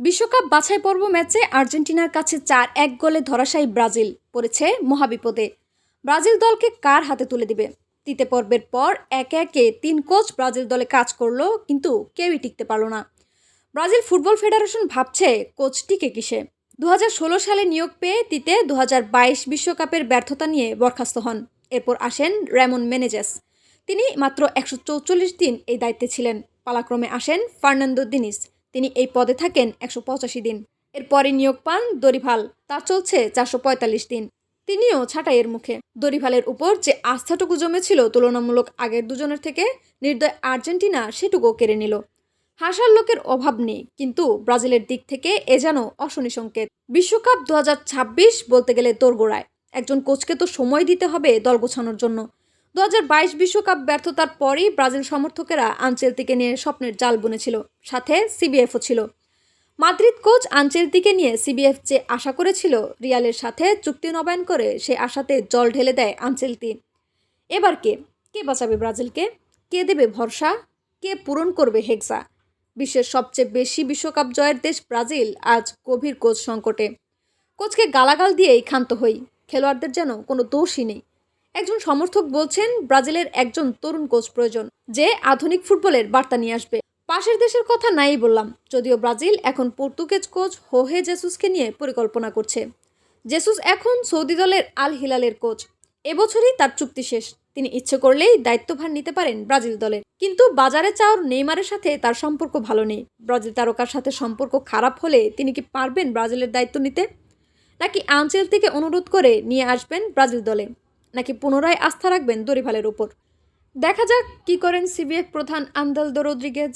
বিশ্বকাপ বাছাই পর্ব ম্যাচে আর্জেন্টিনার কাছে চার এক গোলে ধরাশায়ী ব্রাজিল পড়েছে মহাবিপদে। ব্রাজিল দলকে কার হাতে তুলে দিবে? তৃতীয় পর্বের পর একে একে তিন কোচ ব্রাজিল দলে কাজ করল, কিন্তু কেউই টিকতে পারল না। ব্রাজিল ফুটবল ফেডারেশন ভাবছে কোচ টিকে কিসে? দু হাজার ষোলো সালে নিয়োগ পেয়ে তিতে দু বিশ্বকাপের ব্যর্থতা নিয়ে বরখাস্ত হন। এরপর আসেন রেমন মেনেজেস। তিনি মাত্র একশো দিন এই দায়িত্বে ছিলেন। পালাক্রমে আসেন ফার্নান্দো দিনিস। তিনি এই পদে থাকেন একশো পঁচাশি দিন। এরপরে নিয়োগ পান দরিভাল তার চলছে চারশো পঁয়তাল্লিশ দিন। তিনিও ছাঁটাইয়ের মুখে। দরিভালের উপর যে আস্থাটুকু জমেছিল তুলনামূলক আগের দুজনের থেকে, নির্দয় আর্জেন্টিনা সেটুকুও কেড়ে নিল। হাসার লোকের অভাব নেই, কিন্তু ব্রাজিলের দিক থেকে এ যেন অশনি সংকেত। বিশ্বকাপ দু হাজার ছাব্বিশ বলতে গেলে দোরগোড়ায়। একজন কোচকে তো সময় দিতে হবে দল গোছানোর জন্য। দু বিশ্বকাপ ব্যর্থতার পরই ব্রাজিল সমর্থকেরা আনচেলতিকে নিয়ে স্বপ্নের জাল বুনেছিল, সাথে সিবিএফও ছিল। মাদ্রিদ কোচ আনচেলতিকে নিয়ে সিবিএফ যে আশা করেছিল, রিয়ালের সাথে চুক্তি নবায়ন করে সে আশাতে জল ঢেলে দেয় আনচেলতি। এবার কে? কে বাঁচাবে ব্রাজিলকে? কে দেবে ভরসা? কে পূরণ করবে হেক্সা? বিশ্বের সবচেয়ে বেশি বিশ্বকাপ জয়ের দেশ ব্রাজিল আজ গভীর কোচ সংকটে। কোচকে গালাগাল দিয়েই ক্ষান্ত হই। খেলোয়াড়দের যেন কোনো দোষই নেই। একজন সমর্থক বলছেন, ব্রাজিলের একজন তরুণ কোচ প্রয়োজন, যে আধুনিক ফুটবলের বার্তা নিয়ে আসবে। পাশের দেশের কথা নাই বললাম, যদিও ব্রাজিল এখন পর্তুগেজ কোচ হোহে জেসুসকে নিয়ে পরিকল্পনা করছে। জেসুস এখন সৌদি দলের আল হিলালের কোচ। এবছরই তার চুক্তি শেষ। তিনি ইচ্ছে করলেই দায়িত্বভার নিতে পারেন ব্রাজিল দলের কিন্তু বাজারে চাওয়ার নেইমারের সাথে তার সম্পর্ক ভালো নেই। ব্রাজিল তারকার সাথে সম্পর্ক খারাপ হলে তিনি কি পারবেন ব্রাজিলের দায়িত্ব নিতে? নাকি আঞ্চেল থেকে অনুরোধ করে নিয়ে আসবেন ব্রাজিল দলে? নাকি পুনরায় আস্থা রাখবেন দরিভালের উপর? দেখা যাক কি করেন সিবিএফ প্রধান আন্দাল রদ্রিগেজ।